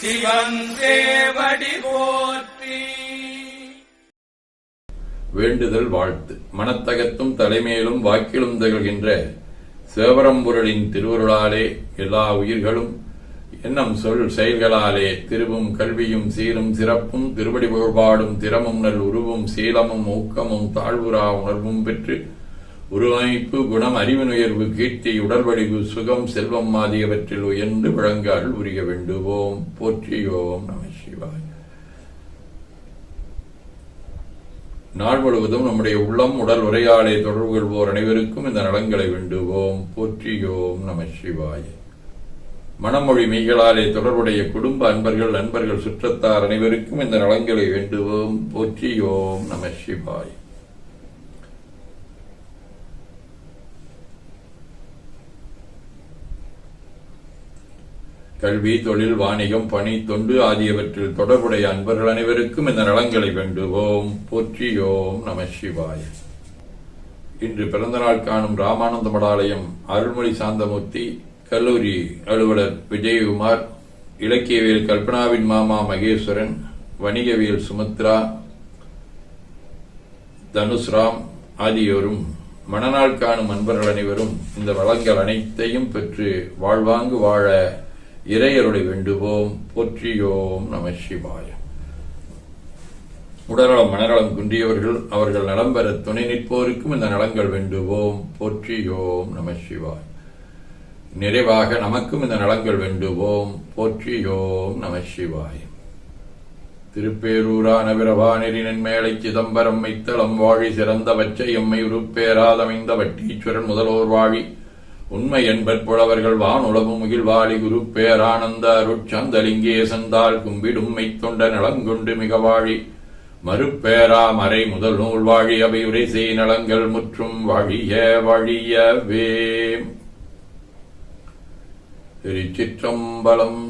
சிவன் தேவடி போற்றி. வேண்டுதல் வாழ்த்து. மனத்தகத்தும் தலைமையிலும் வாக்கிலும் திகழ்கின்ற சேவரம்பொருளின் திருவருளாலே எல்லா உயிர்களும் எண்ணம் சொல் செயல்களாலே திருவும் கல்வியும் சீரும் சிறப்பும் திருவடி புகழ்பாடும் திறமும் நல் உருவும் சீலமும் ஊக்கமும் தாழ்வுரா உணர்வும் பெற்று உருவமைப்பு குணம் அறிவினுயர்வு கீர்த்தி உடல்வடிவு சுகம் செல்வம் ஆகியவற்றில் உயர்ந்து விளங்க உரிய வேண்டுவோம். போற்றியோம் நம சிவாய். நாள் முழுவதும் நம்முடைய உள்ளம் உடல் உரையாடை தொடர்பு கொள்வோர் அனைவருக்கும் இந்த நலங்களை வேண்டுவோம். போற்றியோம் நம சிவாய. மனமொழி மெய்களாலே தொடர்புடைய குடும்ப அன்பர்கள் நண்பர்கள் சுற்றத்தார் அனைவருக்கும் இந்த நலங்களை வேண்டுவோம். போற்றியோம் நம சிவாய். கல்வி தொழில் வாணிகம் பணி தொண்டு ஆகியவற்றில் தொடர்புடைய அன்பர்கள் அனைவருக்கும் இந்த நலங்களை வேண்டுவோம். போற்றியோம் நம சிவாய. இன்று பிறந்தநாள் காணும் ராமானந்த மடாலயம் அருள்மொழி சாந்தமூர்த்தி கல்லூரி அலுவலர் விஜயகுமார் இலக்கியவியல் கல்பனாவின் மாமா மகேஸ்வரன் வணிகவியல் சுமித்ரா தனுஷ்ராம் ஆகியோரும் மணநாள் காணும் அன்பர்கள் அனைவரும் இந்த வளங்கள் அனைத்தையும் பெற்று வாழ்வாங்கு வாழ இறையருளை வேண்டுவோம் போற்றியோம் நம சிவாய. உடல்நலம் மனநலம் குன்றியவர்கள் அவர்கள் நலம் பெற துணை நிற்போருக்கும் இந்த நலங்கள் வேண்டுவோம் போற்றியோம் நம சிவாய். நிறைவாக நமக்கும் இந்த நலங்கள் வேண்டுவோம் போற்றியோம் நம சிவாய். திருப்பேரூரா நவிரவானெறி மேலை சிதம்பரம் மைத்தளம் வாழி சிறந்தவற்றை எம்மை உருப்பேராதமைந்த வட்டீஸ்வரன் முதல்வோர் வாழி உண்மை என்பர் புலவர்கள் வானுளவு முகில்வாளி குரு பேரானந்த அருட்சந்தலிங்கே சந்தால் கும்பிடும் மைத்தொண்ட நலங்கொண்டு மிக வாழி மறுப்பேரா மறை முதல் நூல் வாழி அவை உரை செய் நலங்கள் முற்றும் வழிய வழியவே. திருச்சிற்றம்பலம்